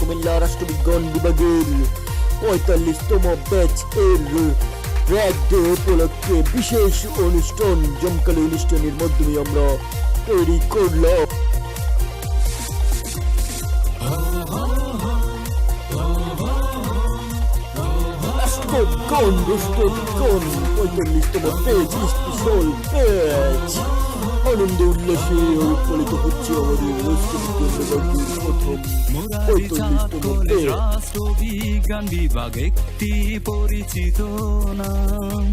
কুমিল্লা রাষ্ট্রবিজ্ঞান বিভাগের পঁয়তাল্লিশতম ব্যাচ এর র্যাক ডে উপলক্ষে বিশেষ অনুষ্ঠান জমকালো অনুষ্ঠানের মাধ্যমে আমরা তৈরি করলাম। পেজ আনন্দ উল্লাসে উৎপালিত হচ্ছে আমাদের রাষ্ট্রবিজ্ঞান বিভাগের প্রথম পঁয়তাল্লিশতম কলেজ পেজ রাষ্ট্রবিজ্ঞান বিভাগ একটি পরিচিত নাম।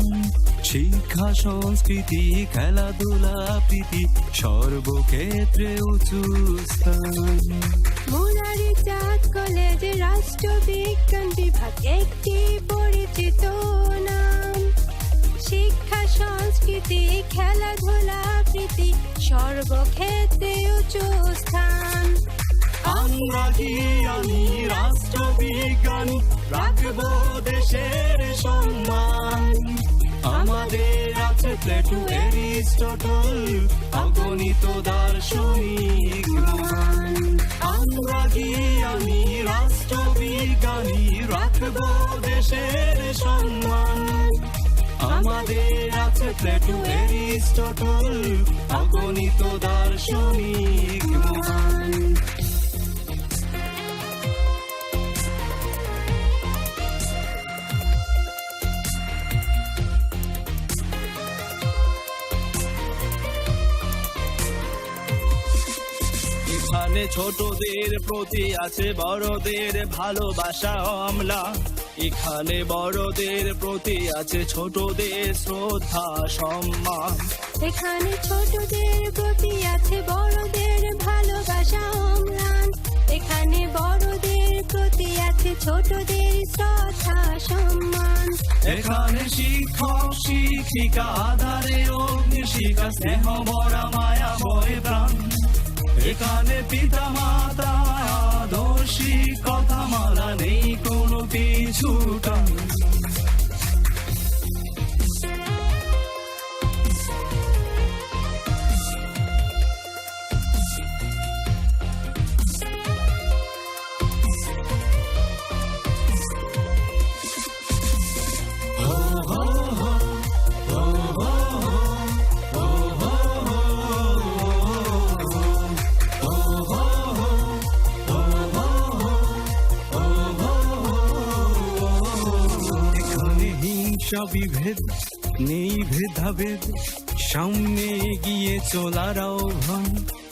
শিক্ষা সংস্কৃতি খেলাধুলা প্রীতি সর্বক্ষেত্রে উঁচু স্থান। মুরারি চাঁদ কলেজ রাষ্ট্রবিজ্ঞান বিভাগ একটি পরিচিত নাম। শিক্ষা, সংস্কৃতি, খেলাধুলা, প্রীতি সর্বক্ষেত্রে উঁচু স্থান। আমরা জ্ঞানী রাষ্ট্রবিজ্ঞানী? রাখব দেশের সম্মান। আমাদের আছে প্লেটু এরিস্টটল অগণিত দার্শনিক আমরা জ্ঞানী রাষ্ট্রবিজ্ঞানী? রাখব দেশের আমাদের আছে প্লেটু এরিস্টটল অগণিত দার্শনিক মহান ছোটদের প্রতি আছে বড়দের ভালোবাসা অমলা। এখানে বড়দের প্রতি আছে ছোটদের শ্রদ্ধা সম্মান। এখানে ছোটদের প্রতি আছে বড়দের ভালোবাসা অম্লান। এখানে বড়দের প্রতি আছে ছোটদের শ্রদ্ধা সম্মান। এখানে শিক্ষক শিক্ষিকা আধারে অগ্নি শিখা স্নেহ বড়া মায়া বয় প্রাণ। এখানে পিতা মাতা আদর্শী কথা মালা নেই কোনো পিছুটান হিংসা বিভেদ নেই ভেদাভেদ। সামনে গিয়ে চলার আহ্বান,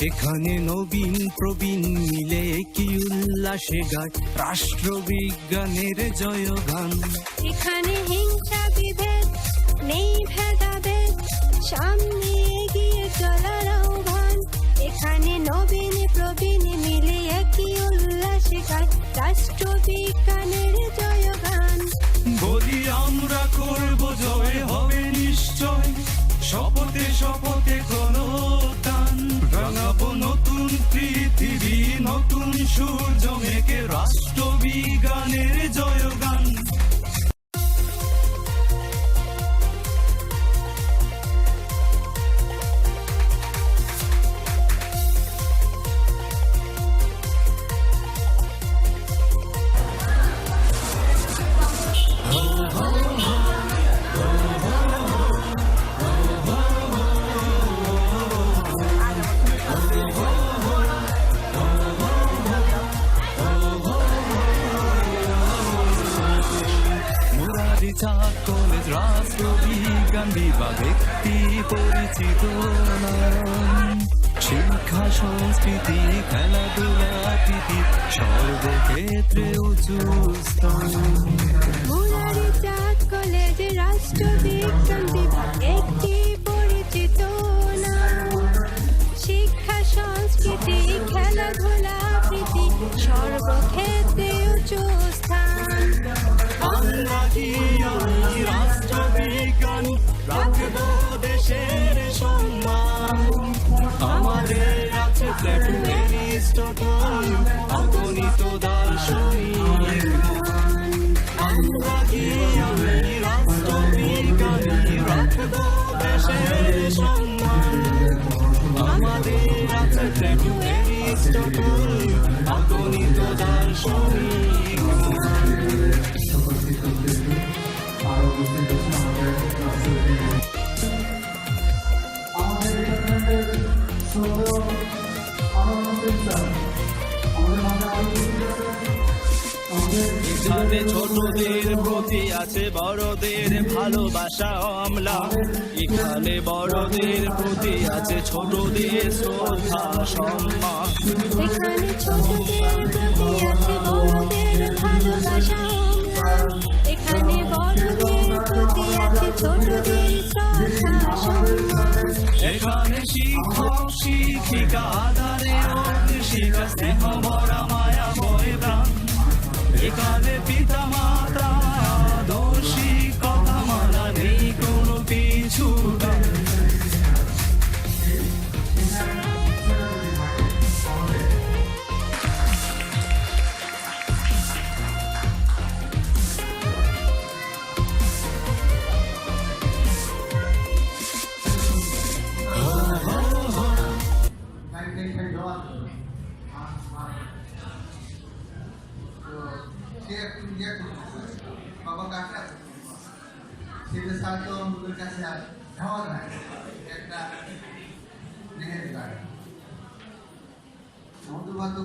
এখানে নবীন প্রবীণ মিলে কি উল্লাসে গায়। রাষ্ট্রবিজ্ঞানের জয়গান। এখানে হিংসা বিভেদ, নেই ভেদাভেদ। সামনে এগিয়ে চলার আহ্বান, এখানে নবীন প্রবীণ মিলে একই উল্লাসে গায়। রাষ্ট্রবিজ্ঞানের রাষ্ট্রবিজ্ঞান বিভাগ একটি পরিচিত শিক্ষা সংস্কৃতি খেলাধুলা প্রীতি সর্বক্ষেত্রে উঁচু স্থান। চাঁদ রাষ্ট্রবিজ্ঞান বিভাগ সম্মান আমাদের আছে প্লেটু এরিস্টটল অগণিত দার্শনিক এখানে ছোটদের প্রতি আছে বড়দের ভালোবাসা অমলা। এখানে বড়দের প্রতি আছে ছোটদের শ্রদ্ধা সম্মান। এখানে ছোটদের প্রতি আছে বড়দের ভালোবাসা এখানে বড়দের প্রতি আছে ছোটদের শ্রদ্ধা সম্মান। এখানে শিক্ষক শিক্ষিকা আধারে শিক্ষা স্নেহ এখানে পিতা কাছে আর যায় একটা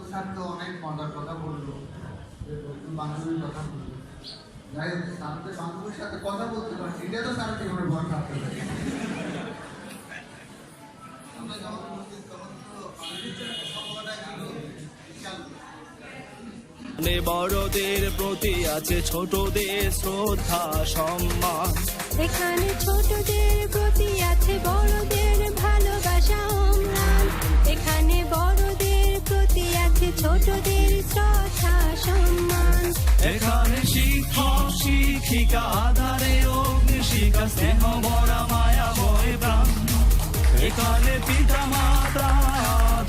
স্যার তো অনেক মজার কথা বলল। নতুন বান্ধবীর কথা বলল। যাই হোক বান্ধবীর সাথে কথা বলতে পারছি এটা তো স্যার ভয় থাকতে বড়দের প্রতি আছে ছোটদের শ্রদ্ধা, সম্মান। এখানে ছোটদের প্রতি আছে বড়দের ভালোবাসা অম্লান। এখানে বড়দের প্রতি আছে ছোটদের শ্রদ্ধা সম্মান। এখানে শিক্ষক শিক্ষিকা আধারে অগ্নি শিক্ষা স্নেহ ভরা মায়া বয় প্রাণ। এখানে পিতা মাতা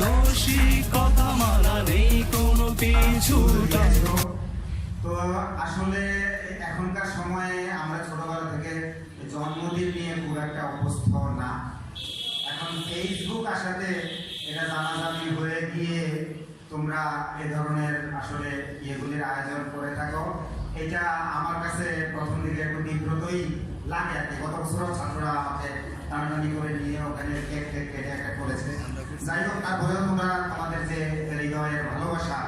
দোষী কথা মানা নেই কোনো পিছু তো আসলে এখনকার সময়ে আমরা ছোটবেলা থেকে জন্মদিন নিয়ে খুব একটা অভ্যস্ত না। এখন ফেসবুক আসাতে এটা জানাজানি হয়ে গিয়ে তোমরা এ ধরনের আসলে ইয়েগুলির আয়োজন করে থাকো। এটা আমার কাছে প্রথম দিকে একটু বিব্রতই লাগে আর কি। গত বছরও ছাত্ররা আমাকে টানাটানি করে নিয়ে ওখানে কেক টেক কেটে একটা করেছে। যাই হোক, তারপরেও তোমরা তোমাদের যে হৃদয়ের ভালোবাসা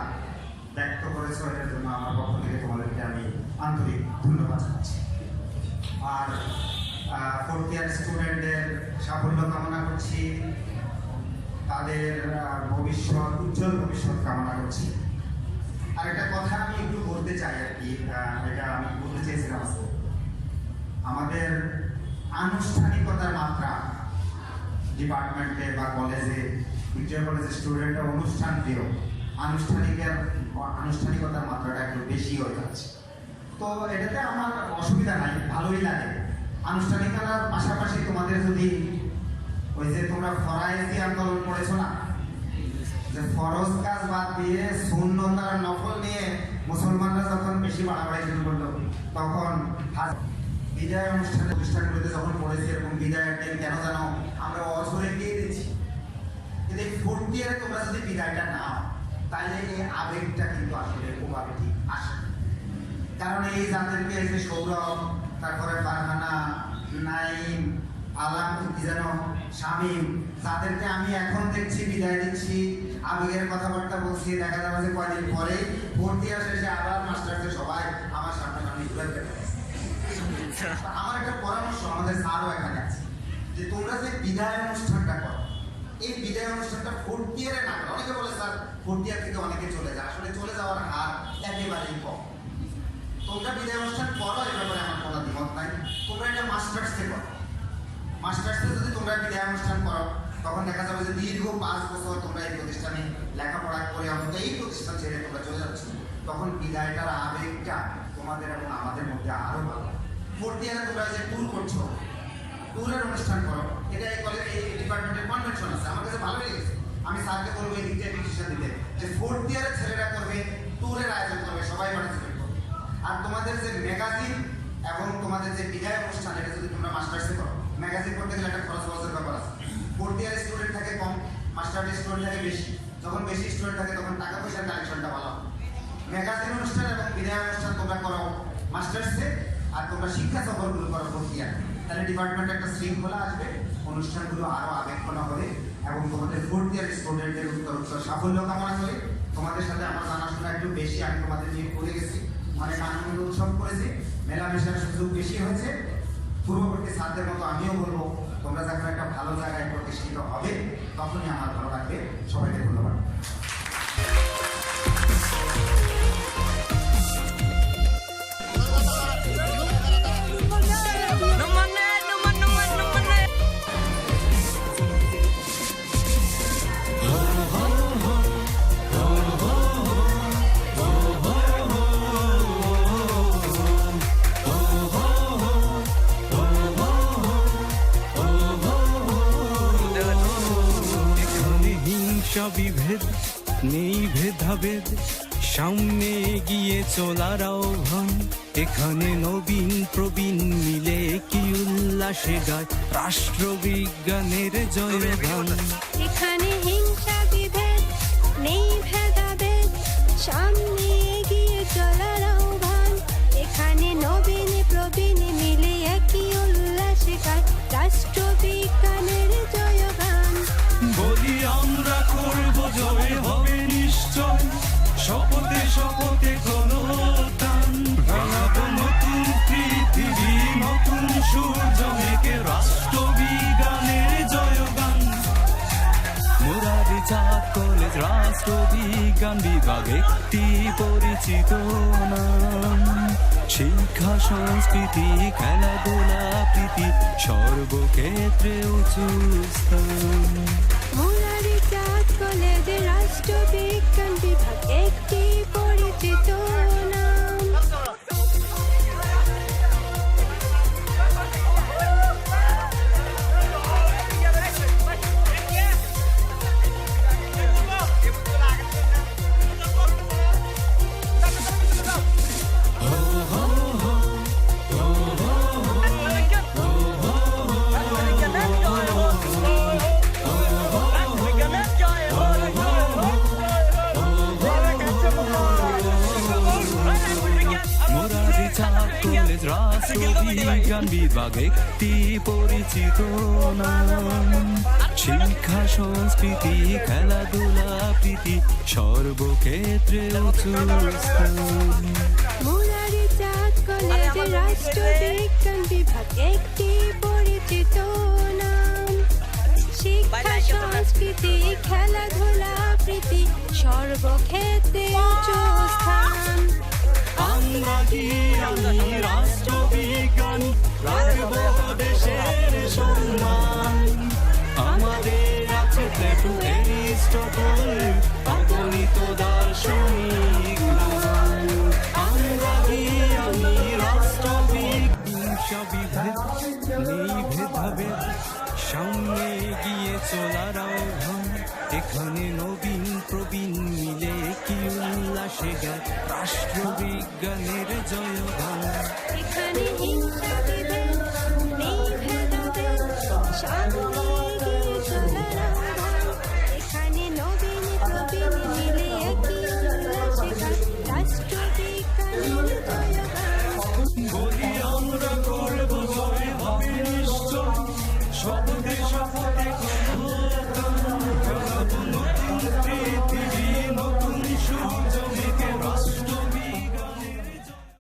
ব্যক্ত করেছ, এটার জন্য আমার পক্ষ থেকে আন্তরিক ধন্যবাদ জানাচ্ছি। আর ফোর্থ ইয়ার স্টুডেন্টদের সাফল্য কামনা করছি। তাদের ভবিষ্যৎ, উজ্জ্বল ভবিষ্যৎ কামনা করছি। আর একটা কথা আমি একটু বলতে চাই আর কি এটা আমি বলতে চেয়েছিলাম। আমাদের আনুষ্ঠানিকতার মাত্রা ডিপার্টমেন্টে বা কলেজে বিক্রিয়া কলেজের স্টুডেন্টরা অনুষ্ঠান প্রিয় আনুষ্ঠানিকের, আনুষ্ঠানিকতার মাত্রাটা একটু বেশি হয়ে যাচ্ছে। তো এটাতে আমার অসুবিধা নাই, ভালোই লাগে আনুষ্ঠানিকতার পাশাপাশি তোমাদের যদি ওই যে তোমরা ফরাইজি আন্দোলন করেছ না, যে ফরজ কাজ বাদ দিয়ে আর নফল নিয়ে মুসলমানরা যখন বেশি বাড়াবাড়ি শুরু করল, তখন বিদায় অনুষ্ঠানে প্রতিষ্ঠানগুলোতে যখন পড়েছি, এরকম বিদায়ের দিন কেন জানো, আমরা অঝরে দিয়ে দিচ্ছি কিন্তু ফোর্থ ইয়ারে তোমরা যদি বিদায়টা নাও তাহলে এই আবেগটা কিন্তু আসলে আসে না। কারণ এই এই যে সৌরভ তারপরে ফারহানা নাইম, আলাম যেন, শামীম। তাদেরকে আমি এখন দেখছি, বিদায় দিচ্ছি আবেগের কথাবার্তা বলছি, দেখা যাবে যে কয়দিন পরে ভর্তি ইয়ার শেষে আবার মাস্টারদের সবাই আমার সামনে সামনে ঘুরে আমার একটা পরামর্শ আমাদের স্যারও এখানে আছে, যে তোমরা যে বিদায় অনুষ্ঠানটা করো, এই বিদায় অনুষ্ঠানটা ফোর্থ ইয়ারে না অনেকে বলে, স্যার ফোর্থ ইয়ার থেকে অনেকে চলে যায়। আসলে চলে যাওয়ার হার একেবারেই কম। তোমরা বিদায় অনুষ্ঠান করো এ ব্যাপারে আমার কোনো দ্বিমত নাই। তোমরা এটা মাস্টার্সে করো। মাস্টার্সে যদি তোমরা বিদায় অনুষ্ঠান করো, তখন দেখা যাবে যে দীর্ঘ পাঁচ বছর তোমরা এই প্রতিষ্ঠানে লেখাপড়া করে অন্তত এই প্রতিষ্ঠান ছেড়ে তোমরা চলে যাচ্ছ। তখন বিদায়টার আবেগটা তোমাদের এবং আমাদের মধ্যে আরও ভালো ফোর্থ ইয়ারে তোমরা যে ট্যুর করছ ট্যুরের অনুষ্ঠান করো, এটা এই কলেজ এই ডিপার্টমেন্টের কনভেনশন আছে। আমার কাছে ভালো লেগেছে। আমি স্যারকে বলব এই দিকটা ডিসিশন দিতে, যে ফোর্থ ইয়ারের ছেলেরা করবে ট্যুরের আয়োজন করবে, সবাই করবে আর তোমাদের যে ম্যাগাজিন এবং তোমাদের যে বিদায় অনুষ্ঠান, এটা যদি তোমরা মাস্টার্সে করো ম্যাগাজিন করতে গেলে একটা খরচ খরচের ব্যাপার আছে। ফোর্থ ইয়ার স্টুডেন্ট থাকে কম মাস্টার স্টুডেন্ট থাকে বেশি। যখন বেশি স্টুডেন্ট থাকে, তখন টাকা পয়সার কালেকশনটা ভালো। ম্যাগাজিন অনুষ্ঠান এবং বিদায় অনুষ্ঠান তোমরা করো মাস্টার্সে আর তোমরা শিক্ষা সফরগুলো করো প্রক্রিয়া তাহলে ডিপার্টমেন্টে একটা শৃঙ্খলা আসবে, অনুষ্ঠানগুলো আরও আবেগপনা হবে এবং তোমাদের ফোর্থ ইয়ার স্টুডেন্টের উত্তর সাফল্য কামনা করে তোমাদের সাথে আমার জানাশোনা একটু বেশি আমি তোমাদের নিয়ে করে গেছি। অনেক আনন্দ উৎসব করেছে। মেলামেশার সুযোগ বেশি হয়েছে। পূর্ববর্তী ছাত্রের মতো আমিও বলব, তোমরা যখন একটা ভালো জায়গায় প্রতিষ্ঠিত হবে, তখনই আমার ভালো লাগবে। সবাইকে ধন্যবাদ। ভেদাভেদ, সামনে গিয়ে চলার আহ্বান। এখানে নবীন প্রবীণ মিলে কি উল্লাসে গায় রাষ্ট্রবিজ্ঞানের জয়গান। এখানে হিংসা বিভেদ, নেই ভেদাভেদ, সামনে এগিয়ে চলার শপথে শপথে কোনো টান বানাবো নতুন পৃথিবী, নতুন সূর্য মেঘে রাষ্ট্রবিজ্ঞানের জয়গান। মুরারি চাঁদ কলেজ রাষ্ট্রবিজ্ঞান বিভাগ একটি পরিচিত নাম। শিক্ষা, সংস্কৃতি, খেলাধুলা, প্রীতি সর্বক্ষেত্রে উঁচু স্থান। মুরারি চাঁদ কলেজে রাষ্ট্রবিজ্ঞান বিভাগ একটি পরিচিত রাষ্ট্রবিজ্ঞান বিভাগ একটি পরিচিত শিক্ষা সংস্কৃতি খেলাধুলা, প্রীতি সর্বক্ষেত্রে উঁচু একটি পরিচিত নাম। শিক্ষা সংস্কৃতি খেলাধুলা, প্রীতি সর্বক্ষেত্রে উচ্চ স্থান আমরা কি আমি রাষ্ট্রবিজ্ঞান রাখব দেশের সম্মান। আমাদের আছে প্লেটো এরিস্টটল